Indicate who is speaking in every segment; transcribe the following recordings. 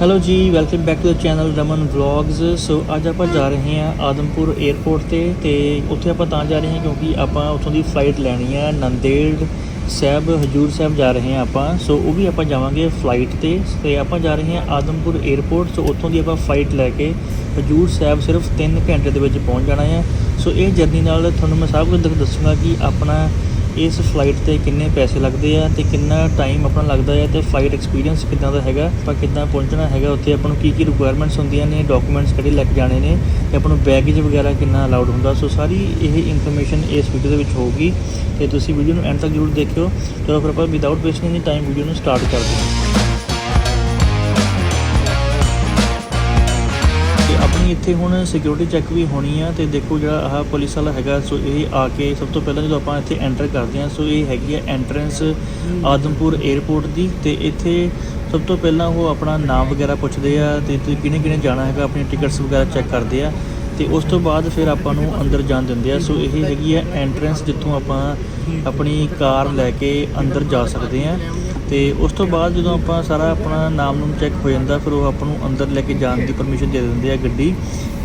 Speaker 1: Hello ਜੀ welcome back to the channel Raman vlogs so ਅੱਜ ਆਪਾਂ ਜਾ ਰਹੇ ਹਾਂ ਆਦਮਪੁਰ 에ਅਰਪੋਰਟ ਤੇ ਤੇ ਉੱਥੇ ਆਪਾਂ ਤਾਂ ਜਾ ਰਹੇ ਹਾਂ ਕਿਉਂਕਿ ਆਪਾਂ ਉੱਥੋਂ ਦੀ ਫਲਾਈਟ ਲੈਣੀ ਹੈ ਨੰਦੇੜ ਸਾਹਿਬ, ਹਜੂਰ ਸਾਹਿਬ ਜਾ ਰਹੇ ਹਾਂ ਆਪਾਂ। ਸੋ ਉਹ ਵੀ ਆਪਾਂ ਜਾਵਾਂਗੇ ਫਲਾਈਟ ਤੇ। ਤੇ ਆਪਾਂ ਜਾ ਰਹੇ ਹਾਂ ਆਦਮਪੁਰ 에ਅਰਪੋਰਟ ਸੋ ਉੱਥੋਂ ਦੀ ਆਪਾਂ ਫਲਾਈਟ ਲੈ ਕੇ ਹਜੂਰ ਸਾਹਿਬ ਸਿਰਫ 3 ਘੰਟੇ ਦੇ ਵਿੱਚ ਪਹੁੰਚ ਜਾਣਾ ਹੈ ਸੋ ਇਹ ਜਰਨੀ ਨਾਲ ਤੁਹਾਨੂੰ ਮੈਂ ਸਭ ਕੁਝ ਦੱਸ- ਦੱਸੂੰਗਾ ਕਿ ਆਪਣਾ ਇਸ ਫਲਾਈਟ ਤੇ ਕਿੰਨੇ ਪੈਸੇ ਲੱਗਦੇ ਆ ਤੇ ਕਿੰਨਾ ਟਾਈਮ ਆਪਣਾ ਲੱਗਦਾ ਹੈ ਤੇ ਫਲਾਈਟ ਐਕਸਪੀਰੀਅੰਸ ਕਿੱਦਾਂ ਦਾ ਹੈਗਾ, ਆਪਾਂ ਕਿੱਦਾਂ ਪਹੁੰਚਣਾ ਹੈਗਾ, ਉੱਥੇ ਆਪਾਂ ਨੂੰ ਕੀ ਕੀ ਰਿਕੁਆਇਰਮੈਂਟਸ ਹੁੰਦੀਆਂ ਨੇ ਡਾਕੂਮੈਂਟਸ ਕਿਹੜੇ ਲੈ ਕੇ ਜਾਣੇ ਨੇ ਤੇ ਆਪਾਂ ਨੂੰ ਬੈਗੇਜ ਵਗੈਰਾ ਕਿੰਨਾ ਅਲਾਉਡ ਹੁੰਦਾ ਸੋ ਸਾਰੀ ਇਹ ਇਨਫੋਰਮੇਸ਼ਨ ਇਸ ਵੀਡੀਓ ਦੇ ਵਿੱਚ ਹੋਊਗੀ ਤੇ ਤੁਸੀਂ ਵੀਡੀਓ ਨੂੰ ਐਂਡ ਤੱਕ ਜ਼ਰੂਰ ਦੇਖਿਓ। ਚਲੋ ਫਿਰ ਆਪਾਂ without wasting any time video ਨੂੰ ਸਟਾਰਟ ਕਰਦੇ ਹਾਂ। ਤੇ ਇੱਥੇ ਹੁਣ ਸਿਕਿਉਰਿਟੀ ਚੈੱਕ ਵੀ ਹੋਣੀ ਆ ਤੇ ਦੇਖੋ ਜਿਹੜਾ ਆਹ ਪੁਲਿਸ ਵਾਲਾ ਹੈਗਾ, ਸੋ ਇਹ ਆ ਕੇ ਸਭ ਤੋਂ ਪਹਿਲਾਂ ਜਦੋਂ ਆਪਾਂ ਇੱਥੇ ਐਂਟਰ ਕਰਦੇ ਆ ਸੋ ਇਹ ਹੈਗੀ ਆ ਐਂਟਰੈਂਸ ਆਦਮਪੁਰ 에ਅਰਪੋਰਟ ਦੀ ਤੇ ਇੱਥੇ ਸਭ ਤੋਂ ਪਹਿਲਾਂ ਉਹ ਆਪਣਾ ਨਾਮ ਵਗੈਰਾ ਪੁੱਛਦੇ ਆ ਤੇ ਤੁਸੀਂ ਕਿਹਨੇ ਕਿਹਨੇ ਜਾਣਾ ਹੈਗਾ, ਆਪਣੀ ਟਿਕਟਸ ਵਗੈਰਾ ਚੈੱਕ ਕਰਦੇ ਆ ਤੇ ਉਸ ਤੋਂ ਬਾਅਦ ਫਿਰ ਆਪਾਂ ਨੂੰ ਅੰਦਰ ਜਾਣ ਦਿੰਦੇ ਆ। ਸੋ ਇਹ ਹੈਗੀ ਆ ਐਂਟਰੈਂਸ ਜਿੱਥੋਂ ਆਪਾਂ ਆਪਣੀ ਕਾਰ ਲੈ ਕੇ ਅੰਦਰ ਜਾ ਸਕਦੇ ਆ। ਤੇ ਉਸ ਤੋਂ ਬਾਅਦ ਜਦੋਂ ਆਪਾਂ ਸਾਰਾ ਆਪਣਾ ਨਾਮ ਨੂੰ ਚੈੱਕ ਹੋ ਜਾਂਦਾ, ਫਿਰ ਉਹ ਆਪਾਂ ਨੂੰ ਅੰਦਰ ਲੈ ਕੇ ਜਾਣ ਦੀ ਪਰਮਿਸ਼ਨ ਦੇ ਦਿੰਦੇ ਆ ਗੱਡੀ।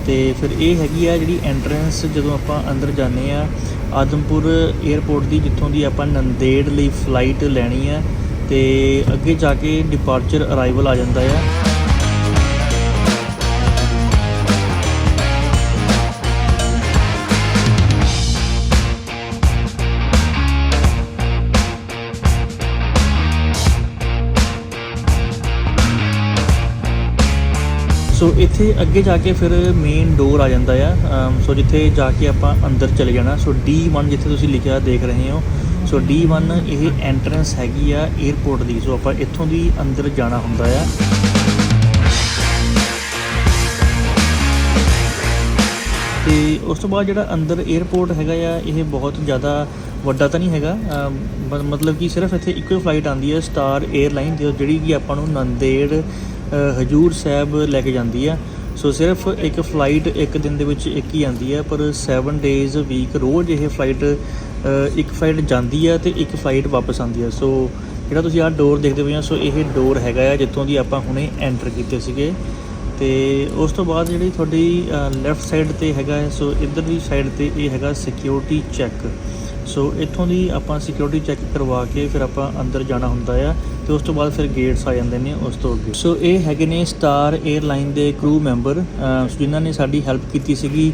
Speaker 1: ਤੇ ਫਿਰ ਇਹ ਹੈਗੀ ਆ ਜਿਹੜੀ ਐਂਟਰੈਂਸ ਜਦੋਂ ਆਪਾਂ ਅੰਦਰ ਜਾਂਦੇ ਆ, ਆਦਮਪੁਰ 에ਅਰਪੋਰਟ ਦੀ, ਜਿੱਥੋਂ ਦੀ ਆਪਾਂ ਨੰਦੇੜ ਲਈ ਫਲਾਈਟ ਲੈਣੀ ਆ, ਤੇ ਅੱਗੇ ਜਾ ਕੇ ਡਿਪਾਰਚਰ ਅਰਾਈਵਲ ਆ ਜਾਂਦਾ ਆ। ਸੋ ਇੱਥੇ ਅੱਗੇ ਜਾ ਕੇ ਫਿਰ ਮੇਨ ਡੋਰ ਆ ਜਾਂਦਾ ਆ। ਸੋ ਜਿੱਥੇ ਜਾ ਕੇ ਆਪਾਂ ਅੰਦਰ ਚਲੇ ਜਾਣਾ। ਸੋ D1 ਜਿੱਥੇ ਤੁਸੀਂ ਲਿਖਿਆ ਦੇਖ ਰਹੇ ਹੋ। ਸੋ D1 ਇਹ ਐਂਟਰੈਂਸ ਹੈਗੀ ਆ 에어ਪੋਰਟ ਦੀ। ਸੋ ਆਪਾਂ ਇੱਥੋਂ ਦੀ ਅੰਦਰ ਜਾਣਾ ਹੁੰਦਾ ਆ। ਤੇ ਉਸ ਤੋਂ ਬਾਅਦ ਜਿਹੜਾ ਅੰਦਰ 에어ਪੋਰਟ ਹੈਗਾ ਆ, ਇਹ ਬਹੁਤ ਜ਼ਿਆਦਾ ਵੱਡਾ ਤਾਂ ਨਹੀਂ ਹੈਗਾ। ਮਤਲਬ ਕਿ ਸਿਰਫ ਇੱਥੇ ਇੱਕੋ ਹੀ ਫਲਾਈਟ ਆਉਂਦੀ ਹੈ ਸਟਾਰ 에ਅਰਲਾਈਨ ਜਿਹੜੀ ਕਿ ਆਪਾਂ ਨੂੰ ਨੰਦੇੜ ਹਜੂਰ ਸਾਹਿਬ ਲੈ ਕੇ ਜਾਂਦੀ ਆ। ਸੋ ਸਿਰਫ ਇੱਕ ਫਲਾਈਟ ਇੱਕ ਦਿਨ ਦੇ ਵਿੱਚ ਇੱਕ ਹੀ ਆਉਂਦੀ ਹੈ ਪਰ 7 ਡੇਜ਼ ਵੀਕ ਰੋਜ਼ ਇਹ ਫਲਾਈਟ ਇੱਕ ਫਲਾਈਟ ਜਾਂਦੀ ਆ ਤੇ ਇੱਕ ਫਲਾਈਟ ਵਾਪਸ ਆਉਂਦੀ ਹੈ ਸੋ ਜਿਹੜਾ ਤੁਸੀਂ ਆਹ ਡੋਰ ਦੇਖਦੇ ਪਏ ਹੋ ਸੋ ਇਹ ਡੋਰ ਹੈਗਾ ਆ ਜਿੱਥੋਂ ਦੀ ਆਪਾਂ ਹੁਣੇ ਐਂਟਰ ਕੀਤੇ ਸੀਗੇ। ਤੇ ਉਸ ਤੋਂ ਬਾਅਦ ਜਿਹੜੀ ਤੁਹਾਡੀ ਲੈਫਟ ਸਾਈਡ ਤੇ ਹੈਗਾ ਹੈ, ਸੋ ਇੱਧਰ ਦੀ ਸਾਈਡ ਤੇ ਇਹ ਹੈਗਾ ਸਿਕਿਉਰਿਟੀ ਚੈੱਕ ਸੋ ਇੱਥੋਂ ਦੀ ਆਪਾਂ ਸਿਕਿਉਰਿਟੀ ਚੈੱਕ ਕਰਵਾ ਕੇ ਫਿਰ ਆਪਾਂ ਅੰਦਰ ਜਾਣਾ ਹੁੰਦਾ ਆ। ਤੇ ਉਸ ਤੋਂ ਬਾਅਦ ਫਿਰ ਗੇਟਸ ਆ ਜਾਂਦੇ ਨੇ ਉਸ ਤੋਂ ਅੱਗੇ। ਸੋ ਇਹ ਹੈਗੇ ਨੇ ਸਟਾਰ 에ਅਰਲਾਈਨ ਦੇ ਕਰੂ ਮੈਂਬਰ ਜਿਨ੍ਹਾਂ ਨੇ ਸਾਡੀ ਹੈਲਪ ਕੀਤੀ ਸੀਗੀ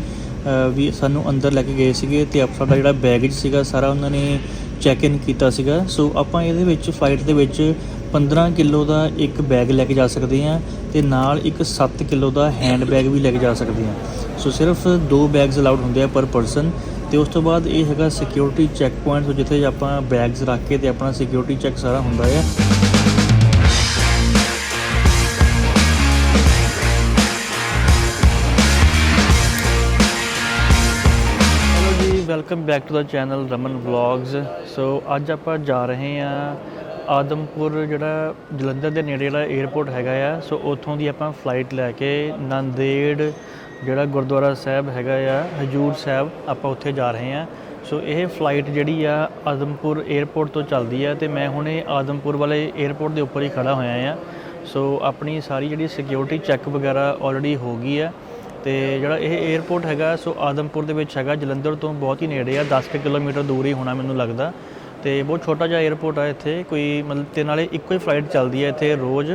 Speaker 1: ਵੀ ਸਾਨੂੰ ਅੰਦਰ ਲੈ ਕੇ ਗਏ ਸੀਗੇ ਤੇ ਆਪ ਸਾਡਾ ਜਿਹੜਾ ਬੈਗੇਜ ਸੀਗਾ ਸਾਰਾ ਉਹਨਾਂ ਨੇ ਚੈੱਕ ਇਨ ਕੀਤਾ ਸੀਗਾ। ਸੋ ਆਪਾਂ ਇਹਦੇ ਵਿੱਚ ਫਲਾਈਟ ਦੇ ਵਿੱਚ 15 ਕਿਲੋ ਦਾ ਇੱਕ ਬੈਗ ਲੈ ਕੇ ਜਾ ਸਕਦੇ ਹਾਂ ਤੇ ਨਾਲ ਇੱਕ 7 ਕਿਲੋ ਦਾ ਹੈਂਡ ਬੈਗ ਵੀ ਲੈ ਕੇ ਜਾ ਸਕਦੇ ਹਾਂ। ਸੋ ਸਿਰਫ ਦੋ ਬੈਗਸ ਅਲਾਉਡ ਹੁੰਦੇ ਆ ਪਰ ਪਰਸਨ ਤੇ ਉਸ ਤੋਂ ਬਾਅਦ ਇਹ ਹੈਗਾ ਸਿਕਿਉਰਿਟੀ ਚੈੱਕ ਪੁਆਇੰਟ ਜਿੱਥੇ ਆਪਾਂ ਬੈਗਸ ਰੱਖ ਕੇ ਤੇ ਆਪਣਾ ਸਿਕਿਉਰਿਟੀ ਚੈੱਕ ਸਾਰਾ ਹੁੰਦਾ ਆ। Welcome back to the channel Raman vlogs so ਅੱਜ ਆਪਾਂ ਜਾ ਰਹੇ ਹਾਂ ਆਦਮਪੁਰ, ਜਿਹੜਾ ਜਲੰਧਰ ਦੇ ਨੇੜੇ ਜਿਹੜਾ 에어ਪੋਰਟ ਹੈਗਾ ਆ। ਸੋ ਉੱਥੋਂ ਦੀ ਆਪਾਂ ਫਲਾਈਟ ਲੈ ਕੇ ਨੰਦੇੜ, ਜਿਹੜਾ ਗੁਰਦੁਆਰਾ ਸਾਹਿਬ ਹੈਗਾ ਆ, ਹਜੂਰ ਸਾਹਿਬ, ਆਪਾਂ ਉੱਥੇ ਜਾ ਰਹੇ ਹਾਂ। ਸੋ ਇਹ ਫਲਾਈਟ ਜਿਹੜੀ ਆ ਆਦਮਪੁਰ 에어ਪੋਰਟ ਤੋਂ ਚੱਲਦੀ ਆ ਤੇ ਮੈਂ ਹੁਣੇ ਆਦਮਪੁਰ ਵਾਲੇ 에어ਪੋਰਟ ਦੇ ਉੱਪਰ ਹੀ ਖੜਾ ਹੋਇਆ ਆ। ਸੋ ਆਪਣੀ ਸਾਰੀ ਜਿਹੜੀ ਸਿਕਿਉਰਿਟੀ ਚੈੱਕ ਵਗੈਰਾ ਆਲਰੇਡੀ ਹੋ ਗਈ ਆ। ਤੇ ਜਿਹੜਾ ਇਹ 에ਅਰਪੋਰਟ ਹੈਗਾ, ਸੋ ਆਦਮਪੁਰ ਦੇ ਵਿੱਚ ਹੈਗਾ, ਜਲੰਧਰ ਤੋਂ ਬਹੁਤ ਹੀ ਨੇੜੇ ਆ 10 ਕੁ ਕਿਲੋਮੀਟਰ ਦੂਰ ਹੀ ਹੋਣਾ ਮੈਨੂੰ ਲੱਗਦਾ। ਤੇ ਬਹੁਤ ਛੋਟਾ ਜਿਹਾ 에ਅਰਪੋਰਟ ਆ ਇੱਥੇ, ਕੋਈ ਮਤਲਬ ਤੇ ਨਾਲੇ ਇੱਕੋ ਹੀ ਫਲਾਈਟ ਚੱਲਦੀ ਹੈ ਇੱਥੇ ਰੋਜ਼।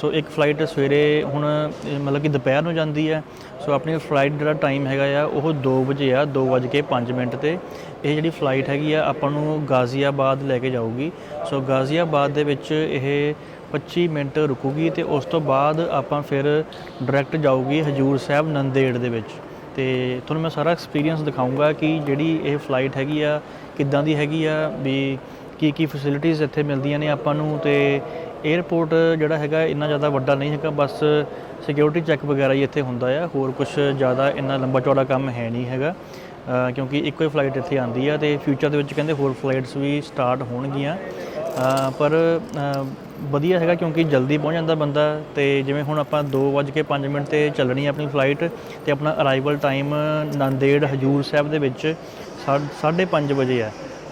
Speaker 1: ਸੋ ਇੱਕ ਫਲਾਈਟ ਸਵੇਰੇ ਹੁਣ ਮਤਲਬ ਕਿ ਦੁਪਹਿਰ ਨੂੰ ਜਾਂਦੀ ਹੈ। ਸੋ ਆਪਣੀ ਫਲਾਈਟ ਜਿਹੜਾ ਟਾਈਮ ਹੈਗਾ ਆ, ਉਹ 2 ਵਜੇ ਆ 2:05 ਮਿੰਟ ਤੇ। ਇਹ ਜਿਹੜੀ ਫਲਾਈਟ ਹੈਗੀ ਆ, ਆਪਾਂ ਨੂੰ ਗਾਜ਼ੀਆਬਾਦ ਲੈ ਕੇ ਜਾਊਗੀ। ਸੋ ਗਾਜ਼ੀਆਬਾਦ ਦੇ ਵਿੱਚ ਇਹ 25 ਮਿੰਟ ਰੁਕੂਗੀ ਤੇ ਉਸ ਤੋਂ ਬਾਅਦ ਆਪਾਂ ਫਿਰ ਡਾਇਰੈਕਟ ਜਾਊਗੀ ਹਜੂਰ ਸਾਹਿਬ ਨੰਦੇੜ ਦੇ ਵਿੱਚ। ਤੇ ਤੁਹਾਨੂੰ ਮੈਂ ਸਾਰਾ ਐਕਸਪੀਰੀਅੰਸ ਦਿਖਾਉਂਗਾ ਕਿ ਜਿਹੜੀ ਇਹ ਫਲਾਈਟ ਹੈਗੀ ਆ, ਕਿੱਦਾਂ ਦੀ ਹੈਗੀ ਆ, ਵੀ ਕੀ ਕੀ ਫੈਸਿਲਿਟੀਆਂ ਇੱਥੇ ਮਿਲਦੀਆਂ ਨੇ ਆਪਾਂ ਨੂੰ ਤੇ 에ਅਰਪੋਰਟ ਜਿਹੜਾ ਹੈਗਾ ਇੰਨਾ ਜ਼ਿਆਦਾ ਵੱਡਾ ਨਹੀਂ ਹੈਗਾ, ਬਸ ਸਿਕਿਉਰਿਟੀ ਚੈੱਕ ਵਗੈਰਾ ਹੀ ਇੱਥੇ ਹੁੰਦਾ ਆ। ਹੋਰ ਕੁਝ ਜ਼ਿਆਦਾ ਇੰਨਾ ਲੰਬਾ ਚੌੜਾ ਕੰਮ ਹੈ ਨਹੀਂ ਹੈਗਾ। ਕਿਉਂਕਿ ਇੱਕੋ ਹੀ ਫਲਾਈਟ ਇੱਥੇ ਆਉਂਦੀ ਆ ਤੇ ਫਿਊਚਰ ਦੇ ਵਿੱਚ ਕਹਿੰਦੇ ਹੋਰ ਫਲਾਈਟਸ ਵੀ ਸਟਾਰਟ ਹੋਣਗੀਆਂ। ਪਰ ਵਧੀਆ ਹੈਗਾ ਕਿਉਂਕਿ ਜਲਦੀ ਪਹੁੰਚ ਜਾਂਦਾ ਬੰਦਾ ਤੇ ਜਿਵੇਂ ਹੁਣ ਆਪਾਂ 2:05 ਮਿੰਟ ਤੇ ਚੱਲਣੀ ਆਪਣੀ ਫਲਾਈਟ ਤੇ ਆਪਣਾ ਅਰਾਈਵਲ ਟਾਈਮ ਨੰਦੇੜ ਹਜੂਰ ਸਾਹਿਬ ਦੇ ਵਿੱਚ 5:30 ਵਜੇ ਆ।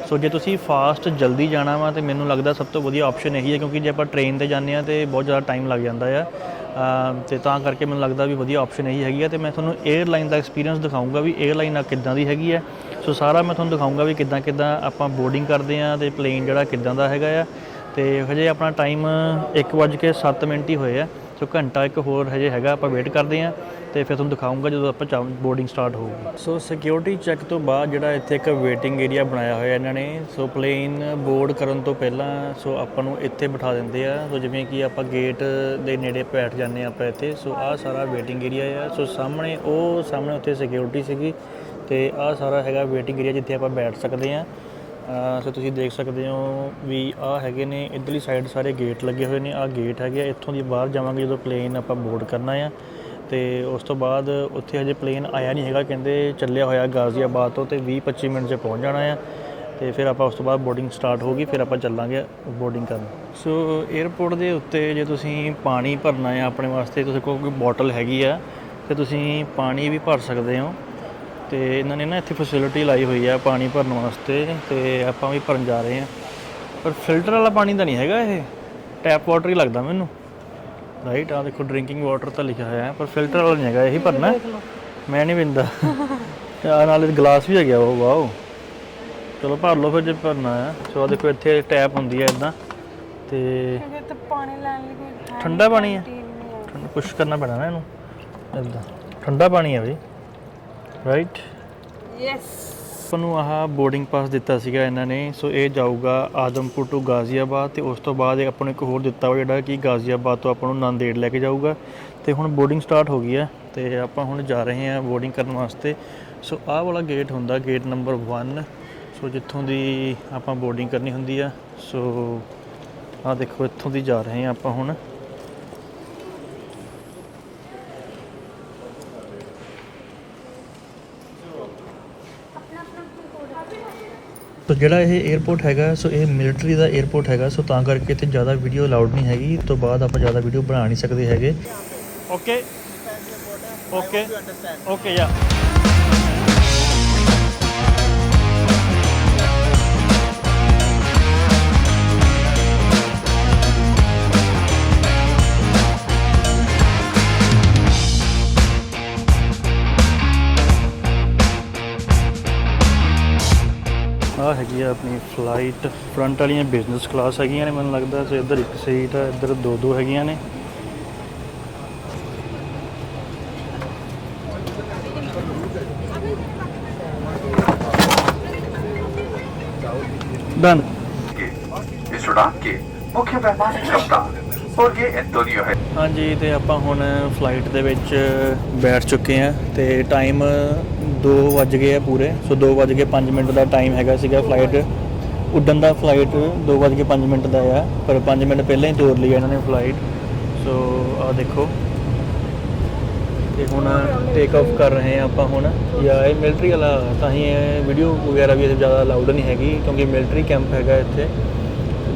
Speaker 1: ਸੋ ਜੇ ਤੁਸੀਂ ਫਾਸਟ ਜਲਦੀ ਜਾਣਾ ਵਾ ਤੇ ਮੈਨੂੰ ਲੱਗਦਾ ਸਭ ਤੋਂ ਵਧੀਆ ਆਪਸ਼ਨ ਇਹੀ ਹੈ ਕਿਉਂਕਿ ਜੇ ਆਪਾਂ ਟ੍ਰੇਨ ਤੇ ਜਾਂਦੇ ਆ ਤੇ ਬਹੁਤ ਜ਼ਿਆਦਾ ਟਾਈਮ ਲੱਗ ਜਾਂਦਾ ਆ। ਅਮ ਤੇ ਤਾਂ ਕਰਕੇ ਮੈਨੂੰ ਲੱਗਦਾ ਵੀ ਵਧੀਆ ਆਪਸ਼ਨ ਇਹੀ ਹੈਗੀ ਆ ਤੇ ਮੈਂ ਤੁਹਾਨੂੰ 에ਅਰਲਾਈਨ ਦਾ ਐਕਸਪੀਰੀਅੰਸ ਦਿਖਾਊਂਗਾ ਵੀ 에ਅਰਲਾਈਨ ਆ ਕਿੱਦਾਂ ਦੀ ਹੈਗੀ ਆ। ਸੋ ਸਾਰਾ ਮੈਂ ਤੁਹਾਨੂੰ ਦਿਖਾਊਂਗਾ ਵੀ ਕਿੱਦਾਂ ਕਿੱਦਾਂ ਆਪਾਂ ਬੋਰਡਿੰਗ ਕਰਦੇ ਆ ਤੇ ਪਲੇਨ ਜਿਹੜਾ ਕਿੱਦਾਂ ਦਾ ਹੈਗਾ ਆ। ਤੇ ਹਜੇ ਆਪਣਾ ਟਾਈਮ 1:07 ਮਿੰਟ ਹੀ ਹੋਏ ਆ, ਸੋ ਘੰਟਾ ਇੱਕ ਹੋਰ ਹਜੇ ਹੈਗਾ, ਆਪਾਂ ਵੇਟ ਕਰਦੇ ਆ ਤੇ ਫਿਰ ਤੁਹਾਨੂੰ ਦਿਖਾਊਂਗਾ ਜਦੋਂ ਆਪਾਂ ਬੋਰਡਿੰਗ ਸਟਾਰਟ ਹੋਊਗੀ। ਸੋ ਸਿਕਿਉਰਿਟੀ ਚੈੱਕ ਤੋਂ ਬਾਅਦ ਜਿਹੜਾ ਇੱਥੇ ਇੱਕ ਵੇਟਿੰਗ ਏਰੀਆ ਬਣਾਇਆ ਹੋਇਆ ਇਹਨਾਂ ਨੇ। ਸੋ ਪਲੇਨ ਬੋਰਡ ਕਰਨ ਤੋਂ ਪਹਿਲਾਂ ਸੋ ਆਪਾਂ ਨੂੰ ਇੱਥੇ ਬਿਠਾ ਦਿੰਦੇ ਆ। ਸੋ ਜਿਵੇਂ ਕਿ ਆਪਾਂ ਗੇਟ ਦੇ ਨੇੜੇ ਬੈਠ ਜਾਂਦੇ ਆ ਆਪਾਂ ਇੱਥੇ। ਸੋ ਆਹ ਸਾਰਾ ਵੇਟਿੰਗ ਏਰੀਆ ਆ। ਸੋ ਸਾਹਮਣੇ ਉਹ ਸਾਹਮਣੇ ਉੱਥੇ ਸਿਕਿਉਰਿਟੀ ਸੀਗੀ। ਤੇ ਆਹ ਸਾਰਾ ਹੈਗਾ ਵੇਟਿੰਗ ਏਰੀਆ ਜਿੱਥੇ ਆਪਾਂ ਬੈਠ ਸਕਦੇ ਆ ਸੋ ਤੁਸੀਂ ਦੇਖ ਸਕਦੇ ਹੋ ਵੀ ਆਹ ਹੈਗੇ ਨੇ ਇਧਰਲੀ ਸਾਈਡ ਸਾਰੇ ਗੇਟ ਲੱਗੇ ਹੋਏ ਨੇ। ਆਹ ਗੇਟ ਹੈਗੇ ਆ, ਇੱਥੋਂ ਦੀ ਬਾਹਰ ਜਾਵਾਂਗੇ ਜਦੋਂ ਪਲੇਨ ਆਪਾਂ ਬੋਰਡ ਕਰਨਾ ਆ। ਤੇ ਉਸ ਤੋਂ ਬਾਅਦ ਉੱਥੇ ਅਜੇ ਪਲੇਨ ਆਇਆ ਨਹੀਂ ਹੈਗਾ, ਕਹਿੰਦੇ ਚੱਲਿਆ ਹੋਇਆ ਗਾਜ਼ੀਆਬਾਦ ਤੋਂ ਤੇ 20 25 ਮਿੰਟ 'ਚ ਪਹੁੰਚ ਜਾਣਾ ਆ ਤੇ ਫਿਰ ਆਪਾਂ ਉਸ ਤੋਂ ਬਾਅਦ ਬੋਰਡਿੰਗ ਸਟਾਰਟ ਹੋਗੀ ਫਿਰ ਆਪਾਂ ਚੱਲਾਂਗੇ ਬੋਰਡਿੰਗ ਕਰਨ। ਸੋ 에ਅਰਪੋਰਟ ਦੇ ਉੱਤੇ ਜੇ ਤੁਸੀਂ ਪਾਣੀ ਭਰਨਾ ਹੈ ਆਪਣੇ ਵਾਸਤੇ, ਤੁਸੀਂ ਕੋਈ ਬੋਟਲ ਹੈਗੀ ਆ, ਤੇ ਤੁਸੀਂ ਪਾਣੀ ਵੀ ਭਰ ਸਕਦੇ ਹੋ। ਤੇ ਇਹਨਾਂ ਨੇ ਨਾ ਇੱਥੇ ਫੈਸਿਲਿਟੀ ਲਾਈ ਹੋਈ ਆ ਪਾਣੀ ਭਰਨ ਵਾਸਤੇ, ਤੇ ਆਪਾਂ ਵੀ ਭਰਨ ਜਾ ਰਹੇ ਹਾਂ ਪਰ ਫਿਲਟਰ ਵਾਲਾ ਪਾਣੀ ਤਾਂ ਨਹੀਂ ਹੈਗਾ ਇਹ। ਟੈਪ ਵਾਟਰ ਹੀ ਲੱਗਦਾ ਮੈਨੂੰ। ਰਾਈਟ ਆ ਦੇਖੋ ਡਰਿੰਕਿੰਗ ਵਾਟਰ ਤਾਂ ਲਿਖਿਆ ਹੋਇਆ ਹੈ ਪਰ ਫਿਲਟਰ ਵਾਲਾ ਨਹੀਂ ਹੈਗਾ ਇਹੀ ਭਰਨਾ ਹੈ। ਮੈਂ ਨਹੀਂ ਪੀਂਦਾ। ਤੇ ਆ ਨਾਲ ਗਲਾਸ ਵੀ ਹੈਗਾ ਉਹ ਵਾਓ। ਚਲੋ ਭਰ ਲਓ ਫਿਰ ਜੇ ਭਰਨਾ ਹੈ। ਸੋ ਆਹ ਦੇਖੋ ਇੱਥੇ ਟੈਪ ਹੁੰਦੀ ਹੈ ਇਦਾਂ ਤੇ
Speaker 2: ਅਗਰ ਤਾਂ ਪਾਣੀ ਲੈਣ ਲਈ ਕੋਈ ਹੈ
Speaker 1: ਠੰਡਾ ਪਾਣੀ ਹੈ।
Speaker 2: ਨਹੀਂ ਹੈ।
Speaker 1: ਠੰਡਾ ਪੁਸ਼ ਕਰਨਾ ਪੈਣਾ ਨਾ ਇਹਨੂੰ। ਇਦਾਂ ਠੰਡਾ ਪਾਣੀ ਹੈ ਬਈ। ਰਾਈਟ
Speaker 2: ਯੈਸ
Speaker 1: ਆਪਾਂ ਨੂੰ ਆਹ ਬੋਰਡਿੰਗ ਪਾਸ ਦਿੱਤਾ ਸੀਗਾ ਇਹਨਾਂ ਨੇ। ਸੋ ਇਹ ਜਾਊਗਾ ਆਦਮਪੁਰ ਟੂ ਗਾਜ਼ੀਆਬਾਦ ਤੇ ਉਸ ਤੋਂ ਬਾਅਦ ਇਹ ਆਪਾਂ ਨੂੰ ਇੱਕ ਹੋਰ ਦਿੱਤਾ ਹੋਇਆ ਜਿਹੜਾ ਕਿ ਗਾਜ਼ੀਆਬਾਦ ਤੋਂ ਆਪਾਂ ਨੂੰ ਨਾਂਦੇੜ ਲੈ ਕੇ ਜਾਊਗਾ। ਤੇ ਹੁਣ ਬੋਰਡਿੰਗ ਸਟਾਰਟ ਹੋ ਗਈ ਹੈ ਤੇ ਆਪਾਂ ਹੁਣ ਜਾ ਰਹੇ ਹਾਂ ਬੋਰਡਿੰਗ ਕਰਨ ਵਾਸਤੇ। ਸੋ ਆਹ ਵਾਲਾ ਗੇਟ ਹੁੰਦਾ ਗੇਟ ਨੰਬਰ 1 ਸੋ ਜਿੱਥੋਂ ਦੀ ਆਪਾਂ ਬੋਰਡਿੰਗ ਕਰਨੀ ਹੁੰਦੀ ਆ। ਸੋ ਆਹ ਦੇਖੋ, ਇੱਥੋਂ ਦੀ ਜਾ ਰਹੇ ਹਾਂ ਆਪਾਂ ਹੁਣ। ਜਿਹੜਾ ਇਹ 에어ਪੋਰਟ ਹੈਗਾ, ਸੋ ਇਹ ਮਿਲਟਰੀ ਦਾ 에어ਪੋਰਟ ਹੈਗਾ, ਸੋ ਤਾਂ ਕਰਕੇ ਇੱਥੇ ਜ਼ਿਆਦਾ ਵੀਡੀਓ ਅਲਾਉਡ ਨਹੀਂ ਹੈਗੀ। ਤੋਂ ਬਾਅਦ ਆਪਾਂ ਜ਼ਿਆਦਾ ਵੀਡੀਓ ਬਣਾ ਨਹੀਂ ਸਕਦੇ ਹੈਗੇ। ਓਕੇ ਓਕੇ ਓਕੇ ਯਾ ਹੈਗੀ ਆ ਆਪਣੀ ਫਲਾਈਟ ਫਰੰਟ ਵਾਲੀਆਂ ਬਿਜ਼ਨਸ ਕਲਾਸ ਹੈਗੀਆਂ ਨੇ ਮੈਨੂੰ ਲੱਗਦਾ ਸੋ ਇੱਧਰ ਇੱਕ ਸੀਟ ਆ ਇੱਧਰ ਦੋ ਦੋ ਹੈਗੀਆਂ ਨੇ ਡਨ
Speaker 3: इस उड़ान के मुख्य मेहमान हैं कप्तान
Speaker 1: ਹਾਂਜੀ, ਤੇ ਆਪਾਂ ਹੁਣ ਫਲਾਈਟ ਦੇ ਵਿੱਚ ਬੈਠ ਚੁੱਕੇ ਆ ਤੇ ਟਾਈਮ 2 ਵਜ ਗਏ ਆ ਪੂਰੇ। ਸੋ 2 ਵਜ ਕੇ 5 ਮਿੰਟ ਦਾ ਟਾਈਮ ਹੈਗਾ ਸੀਗਾ ਫਲਾਈਟ ਉੱਡਣ ਦਾ ਫਲਾਈਟ 2 ਵਜ ਕੇ 5 ਮਿੰਟ ਦਾ ਆ, ਪਰ 5 ਮਿੰਟ ਪਹਿਲਾਂ ਹੀ ਤੋਰ ਲਈ ਇਹਨਾਂ ਨੇ ਫਲਾਈਟ ਸੋ ਆ ਦੇਖੋ। ਤੇ ਹੁਣ ਟੇਕ ਆਫ ਕਰ ਰਹੇ ਆ ਆਪਾਂ ਹੁਣ। ਜਾਂ ਇਹ ਮਿਲਟਰੀ ਵਾਲਾ, ਤਾਂ ਹੀ ਇਹ ਵੀਡੀਓ ਵਗੈਰਾ ਵੀ ਇਹ ਜ਼ਿਆਦਾ ਅਲਾਉਡ ਨਹੀਂ ਹੈਗੀ, ਕਿਉਂਕਿ ਮਿਲਟਰੀ ਕੈਂਪ ਹੈਗਾ ਇੱਥੇ।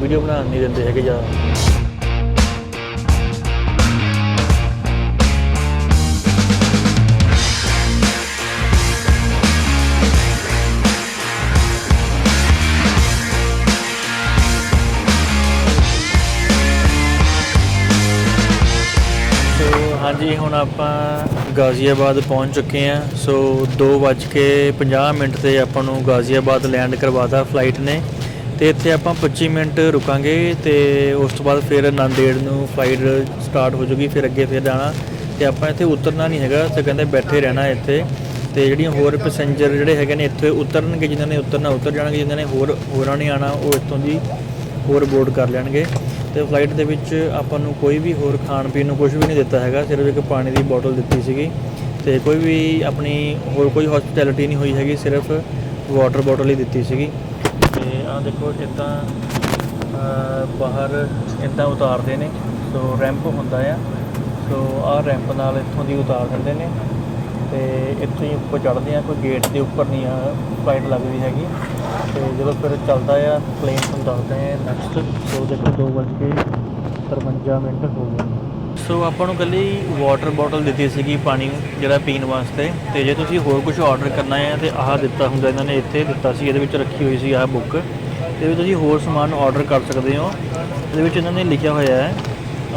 Speaker 1: ਵੀਡੀਓ ਬਣਾਉਣ ਨਹੀਂ ਦਿੰਦੇ ਹੈਗੇ ਜ਼ਿਆਦਾ। ਜੀ ਹੁਣ ਆਪਾਂ ਗਾਜ਼ੀਆਬਾਦ ਪਹੁੰਚ ਚੁੱਕੇ ਹਾਂ। ਸੋ 2:50 ਮਿੰਟ ਤੇ ਆਪਾਂ ਨੂੰ ਗਾਜ਼ੀਆਬਾਦ ਲੈਂਡ ਕਰਵਾਤਾ ਫਲਾਈਟ ਨੇ। ਤੇ ਇੱਥੇ ਆਪਾਂ 25 ਮਿੰਟ ਰੁਕਾਂਗੇ ਤੇ ਉਸ ਤੋਂ ਬਾਅਦ ਫਿਰ ਨਾਂਦੇੜ ਨੂੰ ਫਲਾਈਟ ਸਟਾਰਟ ਹੋ ਜੂਗੀ, ਫਿਰ ਅੱਗੇ ਫਿਰ ਜਾਣਾ। ਤੇ ਆਪਾਂ ਇੱਥੇ ਉਤਰਨਾ ਨਹੀਂ ਹੈਗਾ, ਤੇ ਕਹਿੰਦੇ ਬੈਠੇ ਰਹਿਣਾ ਇੱਥੇ। ਤੇ ਜਿਹੜੀਆਂ ਹੋਰ ਪੈਸੇਂਜਰ ਜਿਹੜੇ ਹੈਗੇ ਨੇ ਇੱਥੇ ਉਤਰਨਗੇ, ਜਿਨ੍ਹਾਂ ਨੇ ਉਤਰਨਾ, ਉਤਰ ਜਾਣਗੇ, ਜਿਨ੍ਹਾਂ ਨੇ ਹੋਰ, ਹੋਰਾਂ ਨੇ ਆਣਾ ਉਹ ਇੱਥੋਂ ਦੀ ਹੋਰ ਬੋਰਡ ਕਰ ਲੈਣਗੇ। ਤੇ ਫਲਾਈਟ ਦੇ ਵਿੱਚ ਆਪਾਂ ਨੂੰ ਕੋਈ ਵੀ ਹੋਰ ਖਾਣ ਪੀਣ ਨੂੰ ਕੁਝ ਵੀ ਨਹੀਂ ਦਿੱਤਾ ਹੈਗਾ, ਸਿਰਫ ਇੱਕ ਪਾਣੀ ਦੀ ਬੋਟਲ ਦਿੱਤੀ ਸੀਗੀ ਤੇ ਕੋਈ ਵੀ ਆਪਣੀ ਹੋਰ ਕੋਈ ਹਸਪਿਟੈਲਿਟੀ ਨਹੀਂ ਹੋਈ ਹੈਗੀ, ਸਿਰਫ ਵਾਟਰ ਬੋਟਲ ਹੀ ਦਿੱਤੀ ਸੀਗੀ। ਤੇ ਆਹ ਦੇਖੋ ਇਦਾਂ ਬਾਹਰ ਇਦਾਂ ਉਤਾਰਦੇ ਨੇ ਸੋ ਰੈਂਪ ਹੁੰਦਾ ਆ ਸੋ ਆਹ ਰੈਂਪ ਨਾਲ ਇੱਥੋਂ ਦੀ ਉਤਾਰ ਦਿੰਦੇ ਨੇ ਤੇ ਇੱਥੋਂ ਹੀ ਉੱਪਰ ਚੜ੍ਹਦੇ ਆ, ਕੋਈ ਗੇਟ ਦੇ ਉੱਪਰ ਨਹੀਂ ਆ ਫਲਾਈਟ ਲੱਗਦੀ ਹੈਗੀ। ਤੇ ਜਦੋਂ ਫਿਰ ਚੱਲਦਾ ਆ ਪਲੇਨ ਤੁਹਾਨੂੰ ਦੱਸਦੇ ਆ ਨੈਕਸਟ ਸੋ ਦੇਖੋ 2 ਵੱਜ ਕੇ 53 ਮਿੰਟ ਹੋ ਗਏ ਸੋ ਆਪਾਂ ਨੂੰ ਕੱਲੀ ਵਾਟਰ ਬੋਟਲ ਦਿੱਤੀ ਸੀਗੀ ਪਾਣੀ ਜਿਹੜਾ ਪੀਣ ਵਾਸਤੇ। ਤੇ ਜੇ ਤੁਸੀਂ ਹੋਰ ਕੁਝ ਆਰਡਰ ਕਰਨਾ ਹੈ ਤੇ ਆਹ ਦਿੱਤਾ ਹੁੰਦਾ, ਇਹਨਾਂ ਨੇ ਇੱਥੇ ਦਿੱਤਾ ਸੀ, ਇਹਦੇ ਵਿੱਚ ਰੱਖੀ ਹੋਈ ਸੀ ਆਹ ਬੁੱਕ ਤੇ ਵੀ ਤੁਸੀਂ ਹੋਰ ਸਮਾਨ ਆਰਡਰ ਕਰ ਸਕਦੇ ਹੋ। ਇਹਦੇ ਵਿੱਚ ਇਹਨਾਂ ਨੇ ਲਿਖਿਆ ਹੋਇਆ ਹੈ,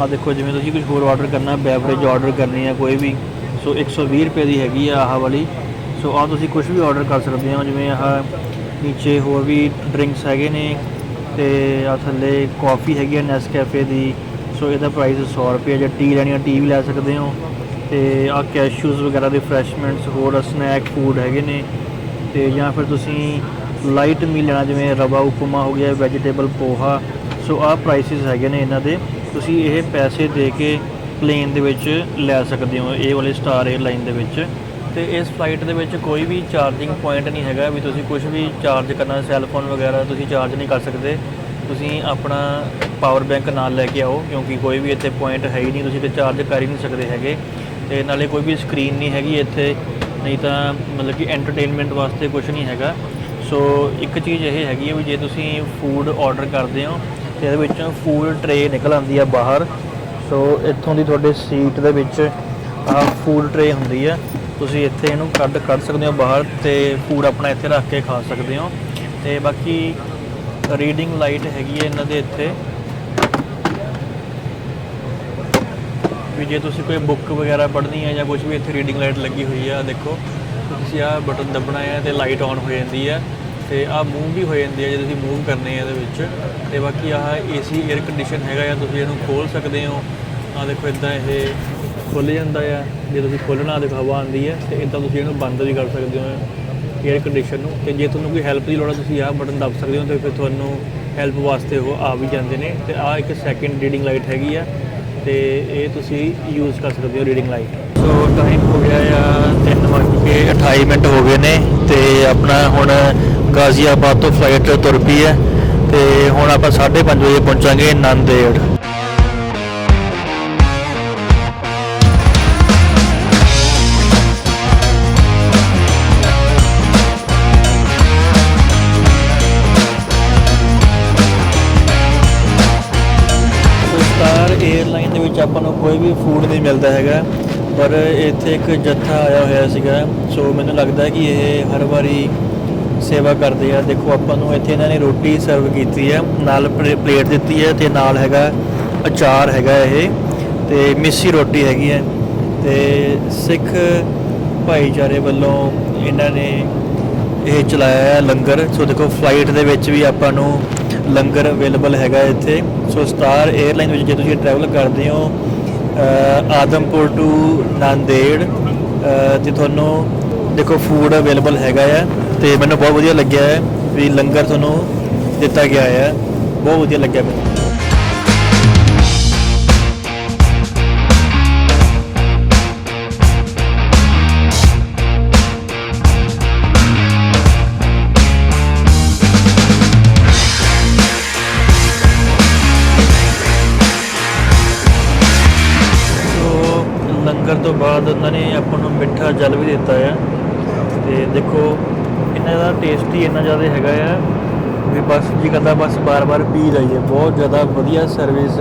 Speaker 1: ਆਹ ਦੇਖੋ, ਜਿਵੇਂ ਤੁਸੀਂ ਕੁਝ ਹੋਰ ਆਰਡਰ ਕਰਨਾ ਬੈਵਰੇਜ ਆਰਡਰ ਕਰਨੀ ਹੈ ਕੋਈ ਵੀ। ਸੋ 120 ਰੁਪਏ ਦੀ ਹੈਗੀ ਆ ਆਹ ਵਾਲੀ। ਸੋ ਆਹ ਤੁਸੀਂ ਕੁਝ ਵੀ ਆਰਡਰ ਕਰ ਸਕਦੇ ਹੋ, ਜਿਵੇਂ ਆਹ ਨੀਚੇ ਹੋਰ ਵੀ ਡਰਿੰਕਸ ਹੈਗੇ ਨੇ ਤੇ ਆ ਥੱਲੇ ਕਾਫੀ ਹੈਗੀ ਹੈ ਨੈਸਕੈਫੇ ਦੀ। ਸੋ ਇਹਦਾ ਪ੍ਰਾਈਸ 100 ਰੁਪਏ ਜੇ ਟੀ ਲੈਣੀ ਆ ਟੀ ਵੀ ਲੈ ਸਕਦੇ ਹੋ। ਤੇ ਆ ਕੈਸ਼ੂਜ਼ ਵਗੈਰਾ ਦੇ ਫਰੈਸ਼ਮੈਂਟਸ ਹੋਰ ਸਨੈਕ ਫੂਡ ਹੈਗੇ ਨੇ। ਤੇ ਜਾਂ ਫਿਰ ਤੁਸੀਂ ਲਾਈਟ ਮੀਲ ਲੈਣਾ, ਜਿਵੇਂ ਰਵਾ ਉਪਮਾ ਹੋ ਗਿਆ ਵੈਜੀਟੇਬਲ ਪੋਹਾ। ਸੋ ਆਹ ਪ੍ਰਾਈਸਿਸ ਹੈਗੇ ਨੇ ਇਹਨਾਂ ਦੇ। ਤੁਸੀਂ ਇਹ ਪੈਸੇ ਦੇ ਕੇ ਪਲੇਨ ਦੇ ਵਿੱਚ ਲੈ ਸਕਦੇ ਹੋ, ਇਹ ਵਾਲੇ ਸਟਾਰ 에ਅਰਲਾਈਨ ਦੇ ਵਿੱਚ। ਤੇ ਇਸ ਫਲਾਈਟ ਦੇ ਵਿੱਚ ਕੋਈ ਵੀ ਚਾਰਜਿੰਗ ਪੁਆਇੰਟ ਨਹੀਂ ਹੈਗਾ ਵੀ ਤੁਸੀਂ ਕੁਝ ਵੀ ਚਾਰਜ ਕਰਨਾ ਸੈੱਲ ਫੋਨ ਵਗੈਰਾ ਤੁਸੀਂ ਚਾਰਜ ਨਹੀਂ ਕਰ ਸਕਦੇ। ਤੁਸੀਂ ਆਪਣਾ ਪਾਵਰ ਬੈਂਕ ਨਾਲ ਲੈ ਕੇ ਆਓ, ਕਿਉਂਕਿ ਕੋਈ ਵੀ ਇੱਥੇ ਪੁਆਇੰਟ ਹੈ ਹੀ ਨਹੀਂ, ਤੁਸੀਂ ਤੇ ਚਾਰਜ ਕਰ ਹੀ ਨਹੀਂ ਸਕਦੇ ਹੈਗੇ। ਤੇ ਨਾਲੇ ਕੋਈ ਵੀ ਸਕਰੀਨ ਨਹੀਂ ਹੈਗੀ ਇੱਥੇ, ਨਹੀਂ ਤਾਂ ਮਤਲਬ ਕਿ ਐਂਟਰਟੇਨਮੈਂਟ ਵਾਸਤੇ ਕੁਝ ਨਹੀਂ ਹੈਗਾ। ਸੋ ਇੱਕ ਚੀਜ਼ ਇਹ ਹੈਗੀ ਹੈ ਵੀ ਜੇ ਤੁਸੀਂ ਫੂਡ ਆਰਡਰ ਕਰਦੇ ਹੋ, ਤੇ ਇਹਦੇ ਵਿੱਚੋਂ ਫੂਡ ਟਰੇ ਨਿਕਲ ਆਉਂਦੀ ਆ ਬਾਹਰ। ਸੋ ਇੱਥੋਂ ਦੀ ਤੁਹਾਡੇ ਸੀਟ ਦੇ ਵਿੱਚ ਆਹ ਫੂਡ ਟਰੇ ਹੁੰਦੀ ਆ। ਤੁਸੀਂ ਇੱਥੇ ਇਹਨੂੰ ਕੱਢ ਕੱਢ ਸਕਦੇ ਹੋ ਬਾਹਰ ਤੇ ਫੂਡ ਆਪਣਾ ਇੱਥੇ ਰੱਖ ਕੇ ਖਾ ਸਕਦੇ ਹੋ। ਤੇ ਬਾਕੀ ਰੀਡਿੰਗ ਲਾਈਟ ਹੈਗੀ ਹੈ ਇਹਨਾਂ ਦੇ ਇੱਥੇ। ਵੀ ਜੇ ਤੁਸੀਂ ਕੋਈ ਬੁੱਕ ਵਗੈਰਾ ਪੜ੍ਹਨੀ ਹੈ ਜਾਂ ਕੁਝ ਵੀ ਇੱਥੇ ਰੀਡਿੰਗ ਲਾਈਟ ਲੱਗੀ ਹੋਈ ਆ ਦੇਖੋ। ਤੁਸੀਂ ਆਹ ਬਟਨ ਦੱਬਣਾ ਹੈ ਤੇ ਲਾਈਟ ਆਨ ਹੋ ਜਾਂਦੀ ਹੈ ਤੇ ਆਹ ਮੂਵ ਵੀ ਹੋ ਜਾਂਦੀ ਹੈ ਜੇ ਤੁਸੀਂ ਮੂਵ ਕਰਨੇ ਆ ਇਹਦੇ ਵਿੱਚ। ਤੇ ਬਾਕੀ ਆਹ ਏਸੀ 에ਅਰ ਕੰਡੀਸ਼ਨ ਹੈਗਾ ਆ ਤੁਸੀਂ ਇਹਨੂੰ ਖੋਲ ਸਕਦੇ ਹੋ। ਆਹ ਦੇਖੋ ਇਦਾਂ ਇਹ ਖੁੱਲ ਜਾਂਦਾ ਆ, ਜੇ ਤੁਸੀਂ ਖੋਲਣਾ ਦੇਖੋ ਹਵਾ ਆਉਂਦੀ ਹੈ ਤੇ ਇਦਾਂ ਤੁਸੀਂ ਇਹਨੂੰ ਬੰਦ ਵੀ ਕਰ ਸਕਦੇ ਹੋ 에ਅਰ ਕੰਡੀਸ਼ਨ ਨੂੰ। ਤੇ ਜੇ ਤੁਹਾਨੂੰ ਕੋਈ ਹੈਲਪ ਦੀ ਲੋੜ ਹੈ ਤੁਸੀਂ ਆਹ ਬਟਨ ਦੱਬ ਸਕਦੇ ਹੋ ਤੇ ਫਿਰ ਤੁਹਾਨੂੰ ਹੈਲਪ ਵਾਸਤੇ ਉਹ ਆ ਵੀ ਜਾਂਦੇ ਨੇ। ਤੇ ਆਹ ਇੱਕ ਸੈਕਿੰਡ ਰੀਡਿੰਗ ਲਾਈਟ ਹੈਗੀ ਆ, ਤੇ ਇਹ ਤੁਸੀਂ ਯੂਜ਼ ਕਰ ਸਕਦੇ ਹੋ ਰੀਡਿੰਗ ਲਾਈਟ ਸੋ ਟਾਈਮ ਹੋ ਗਿਆ ਆ 3 ਵੱਜ ਕੇ 28 ਮਿੰਟ ਹੋ ਗਏ ਨੇ, ਤੇ ਆਪਣਾ ਹੁਣ ਗਾਜ਼ੀਆਬਾਦ ਤੋਂ ਫਲਾਈਟ ਤੁਰ ਪਈ ਹੈ ਤੇ ਹੁਣ ਆਪਾਂ 5:30 ਵਜੇ ਪਹੁੰਚਾਂਗੇ ਨੰਦੇੜ। ਆਪਾਂ ਨੂੰ ਕੋਈ ਵੀ ਫੂਡ ਨਹੀਂ ਮਿਲਦਾ ਹੈਗਾ। ਪਰ ਇੱਥੇ ਇੱਕ ਜੱਥਾ ਆਇਆ ਹੋਇਆ ਸੀਗਾ। ਸੋ ਮੈਨੂੰ ਲੱਗਦਾ ਕਿ ਇਹ ਹਰ ਵਾਰੀ ਸੇਵਾ ਕਰਦੇ ਆ। ਦੇਖੋ, ਆਪਾਂ ਨੂੰ ਇੱਥੇ ਇਹਨਾਂ ਨੇ ਰੋਟੀ ਸਰਵ ਕੀਤੀ ਹੈ ਨਾਲ ਪਲੇ- ਪਲੇਟ ਦਿੱਤੀ ਹੈ ਤੇ ਨਾਲ ਹੈਗਾ ਅਚਾਰ ਹੈਗਾ ਇਹ ਤੇ ਮਿੱਸੀ ਰੋਟੀ ਹੈਗੀ ਹੈ ਤੇ ਸਿੱਖ ਭਾਈਚਾਰੇ ਵੱਲੋਂ ਇਹਨਾਂ ਨੇ ਇਹ ਚਲਾਇਆ ਹੈ ਲੰਗਰ। ਸੋ ਦੇਖੋ ਫਲਾਈਟ ਦੇ ਵਿੱਚ ਵੀ ਆਪਾਂ ਨੂੰ ਲੰਗਰ ਅਵੇਲੇਬਲ ਹੈਗਾ ਇੱਥੇ। ਸੋ ਸਟਾਰ 에ਅਰਲਾਈਨ ਵਿੱਚ ਜੇ ਤੁਸੀਂ ਟਰੈਵਲ ਕਰਦੇ ਹੋ ਆਦਮਪੁਰ ਟੂ ਨਾਂਦੇੜ ਅ, ਤੇ ਤੁਹਾਨੂੰ ਦੇਖੋ ਫੂਡ ਅਵੇਲੇਬਲ ਹੈਗਾ ਆ ਤੇ ਮੈਨੂੰ ਬਹੁਤ ਵਧੀਆ ਲੱਗਿਆ ਹੈ ਵੀ ਲੰਗਰ ਤੁਹਾਨੂੰ ਦਿੱਤਾ ਗਿਆ ਹੈ ਬਹੁਤ ਵਧੀਆ ਲੱਗਿਆ ਮੈਨੂੰ। ਜਲ ਵੀ ਦਿੱਤਾ ਆ। ਤੇ ਦੇਖੋ, ਇਹਨਾਂ ਦਾ ਟੇਸਟ ਹੀ ਇੰਨਾ ਜ਼ਿਆਦਾ ਹੈਗਾ ਆ ਵੀ ਬਸ ਜੀ ਕਰਦਾ ਬਸ ਬਾਰ-ਬਾਰ ਪੀ ਜਾਈਏ ਬਹੁਤ ਜ਼ਿਆਦਾ ਵਧੀਆ ਸਰਵਿਸ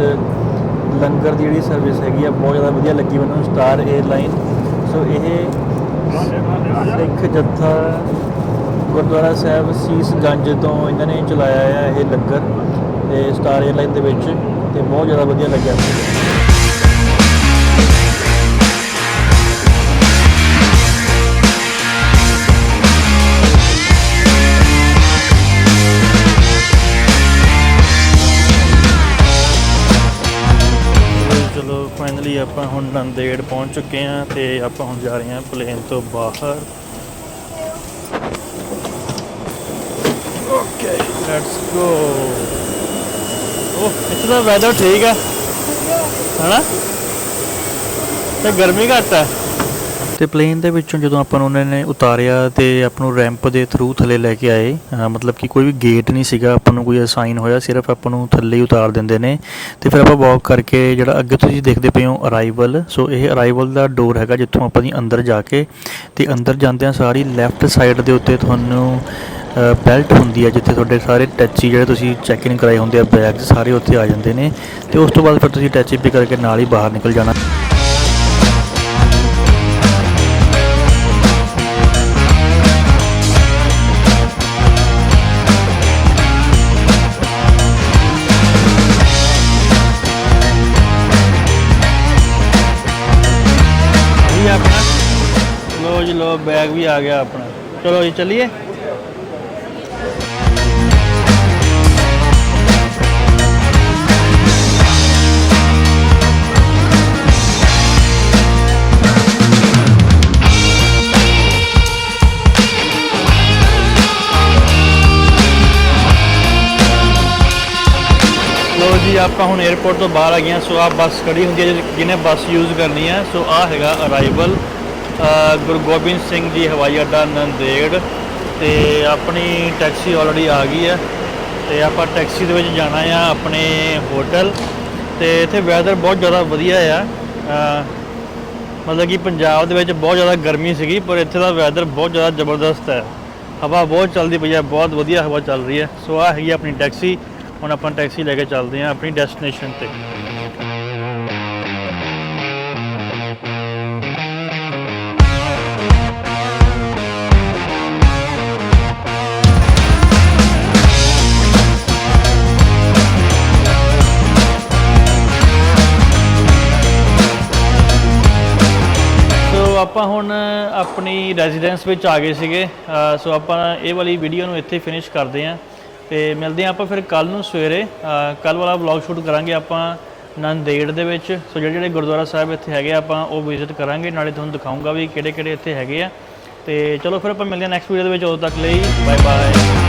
Speaker 1: ਲੰਗਰ ਦੀ ਜਿਹੜੀ ਸਰਵਿਸ ਹੈਗੀ ਆ, ਬਹੁਤ ਜ਼ਿਆਦਾ ਵਧੀਆ ਲੱਗੀ ਮੈਨੂੰ ਸਟਾਰ 에ਅਰਲਾਈਨ ਸੋ ਇਹ ਸਿੱਖ ਜੱਥਾ ਗੁਰਦੁਆਰਾ ਸਾਹਿਬ, ਸੀਸ ਗੰਜ ਤੋਂ ਇਹਨਾਂ ਨੇ ਚਲਾਇਆ ਆ ਇਹ ਲੰਗਰ ਤੇ ਸਟਾਰ 에ਅਰਲਾਈਨ ਦੇ ਵਿੱਚ। ਤੇ ਬਹੁਤ ਜ਼ਿਆਦਾ ਵਧੀਆ ਲੱਗਿਆ। ਆਪਾਂ ਹੁਣ ਨੰਦੇੜ ਪਹੁੰਚ ਚੁੱਕੇ ਹਾਂ ਤੇ ਆਪਾਂ ਹੁਣ ਜਾ ਰਹੇ ਹਾਂ ਪਲੇਨ ਤੋਂ ਬਾਹਰ। ਓਕੇ ਲੈਟਸ ਗੋ ਉਹ ਇੱਥੇ ਦਾ ਵੈਦਰ ਠੀਕ ਹੈ ਹਨਾ? ਤੇ ਗਰਮੀ ਘੱਟ ਹੈ ਤੇ ਪਲੇਨ ਦੇ ਵਿੱਚੋਂ ਜਦੋਂ ਆਪਾਂ ਨੂੰ ਉਹਨਾਂ ਨੇ ਉਤਾਰਿਆ ਤੇ ਆਪਾਂ ਨੂੰ ਰੈਂਪ ਦੇ ਥਰੂ ਥੱਲੇ ਲੈ ਕੇ ਆਏ ਮਤਲਬ ਕਿ ਕੋਈ ਵੀ ਗੇਟ ਨਹੀਂ ਸੀਗਾ, ਆਪਾਂ ਨੂੰ ਕੋਈ ਅਸਾਈਨ ਹੋਇਆ, ਸਿਰਫ ਆਪਾਂ ਨੂੰ ਥੱਲੇ ਹੀ ਉਤਾਰ ਦਿੰਦੇ ਨੇ। ਤੇ ਫਿਰ ਆਪਾਂ ਵਾਕ ਕਰਕੇ ਜਿਹੜਾ ਅੱਗੇ ਤੁਸੀਂ ਦੇਖਦੇ ਪਏ ਹੋ ਅਰਾਈਵਲ ਸੋ ਇਹ ਅਰਾਈਵਲ ਦਾ ਡੋਰ ਹੈਗਾ ਜਿੱਥੋਂ ਆਪਾਂ ਦੀ ਅੰਦਰ ਜਾ ਕੇ, ਤੇ ਅੰਦਰ ਜਾਂਦਿਆਂ ਸਾਰੀ ਲੈਫਟ ਸਾਈਡ ਦੇ ਉੱਤੇ ਤੁਹਾਨੂੰ ਬੈਲਟ ਹੁੰਦੀ ਹੈ ਜਿੱਥੇ ਤੁਹਾਡੇ ਸਾਰੇ ਟੈਚੀ ਜਿਹੜੇ ਤੁਸੀਂ ਚੈੱਕ ਇਨ ਕਰਾਏ ਹੁੰਦੇ ਆ ਬੈਗ ਸਾਰੇ ਉੱਥੇ ਆ ਜਾਂਦੇ ਨੇ। ਤੇ ਉਸ ਤੋਂ ਬਾਅਦ ਫਿਰ ਤੁਸੀਂ ਟੈਚੀ ਪੇ ਕਰਕੇ ਨਾਲ ਹੀ ਬਾਹਰ ਨਿਕਲ ਜਾਣਾ। ਲੋ ਜੀ ਲੋ ਬੈਗ ਵੀ ਆ ਗਿਆ ਆਪਣਾ ਚਲੋ ਜੀ ਚੱਲੀਏ ਲੋ ਜੀ ਆਪਾਂ ਹੁਣ 에어ਪੋਰਟ ਤੋਂ ਬਾਹਰ ਆ ਗਏ ਹਾਂ ਸੋ ਆ ਬੱਸ ਖੜੀ ਹੁੰਦੀ ਹੈ ਜਿਹਨੇ- ਜਿਹਨੇ ਬੱਸ ਯੂਜ਼ ਕਰਨੀ ਹੈ ਸੋ ਆ ਹੈਗਾ ਅਰਾਈਵਲ ਗੁਰੂ ਗੋਬਿੰਦ ਸਿੰਘ ਜੀ ਹਵਾਈ ਅੱਡਾ ਨੰਦੇੜ ਤੇ ਆਪਣੀ ਟੈਕਸੀ ਆਲਰੇਡੀ ਆ ਗਈ ਹੈ ਤੇ ਆਪਾਂ ਟੈਕਸੀ ਦੇ ਵਿੱਚ ਜਾਣਾ ਆ ਆਪਣੇ ਹੋਟਲ ਤੇ ਇੱਥੇ ਵੈਦਰ ਬਹੁਤ ਜ਼ਿਆਦਾ ਵਧੀਆ ਆ। ਮਤਲਬ ਕਿ ਪੰਜਾਬ ਦੇ ਵਿੱਚ ਬਹੁਤ ਜ਼ਿਆਦਾ ਗਰਮੀ ਸੀਗੀ, ਪਰ ਇੱਥੇ ਦਾ ਵੈਦਰ ਬਹੁਤ ਜ਼ਿਆਦਾ ਜ਼ਬਰਦਸਤ ਹੈ। ਹਵਾ ਬਹੁਤ ਚੱਲਦੀ ਪਈ ਹੈ, ਬਹੁਤ ਵਧੀਆ ਹਵਾ ਚੱਲ ਰਹੀ ਹੈ। ਸੋ ਆ ਹੈਗੀ ਆਪਣੀ ਟੈਕਸੀ, ਹੁਣ ਆਪਾਂ ਟੈਕਸੀ ਲੈ ਕੇ ਚੱਲਦੇ ਹਾਂ ਆਪਣੀ ਡੈਸਟੀਨੇਸ਼ਨ ਤੇ। ਆਪਣੀ ਰੈਜ਼ੀਡੈਂਸ ਵਿੱਚ ਆ ਗਏ ਸੀਗੇ। ਸੋ ਆਪਾਂ ਇਹ ਵਾਲੀ ਵੀਡੀਓ ਨੂੰ ਇੱਥੇ ਫਿਨਿਸ਼ ਕਰਦੇ ਹਾਂ। ਤੇ ਮਿਲਦੇ ਹਾਂ ਆਪਾਂ ਫਿਰ ਕੱਲ ਨੂੰ ਸਵੇਰੇ। ਕੱਲ ਵਾਲਾ ਵਲੌਗ ਸ਼ੂਟ ਕਰਾਂਗੇ ਆਪਾਂ ਨੰਦੇੜ ਦੇ ਵਿੱਚ। ਸੋ ਜਿਹੜੇ ਜਿਹੜੇ ਗੁਰਦੁਆਰਾ ਸਾਹਿਬ ਇੱਥੇ ਹੈਗੇ ਆ, ਆਪਾਂ ਉਹ ਵਿਜ਼ਿਟ ਕਰਾਂਗੇ। ਨਾਲੇ ਤੁਹਾਨੂੰ ਦਿਖਾਉਂਗਾ ਵੀ ਕਿਹੜੇ ਕਿਹੜੇ ਇੱਥੇ ਹੈਗੇ ਆ। ਤੇ ਚਲੋ ਫਿਰ ਆਪਾਂ ਮਿਲਦੇ ਹਾਂ ਨੈਕਸਟ ਵੀਡੀਓ ਦੇ ਵਿੱਚ। ਉਦੋਂ ਤੱਕ ਲਈ ਬਾਏ ਬਾਏ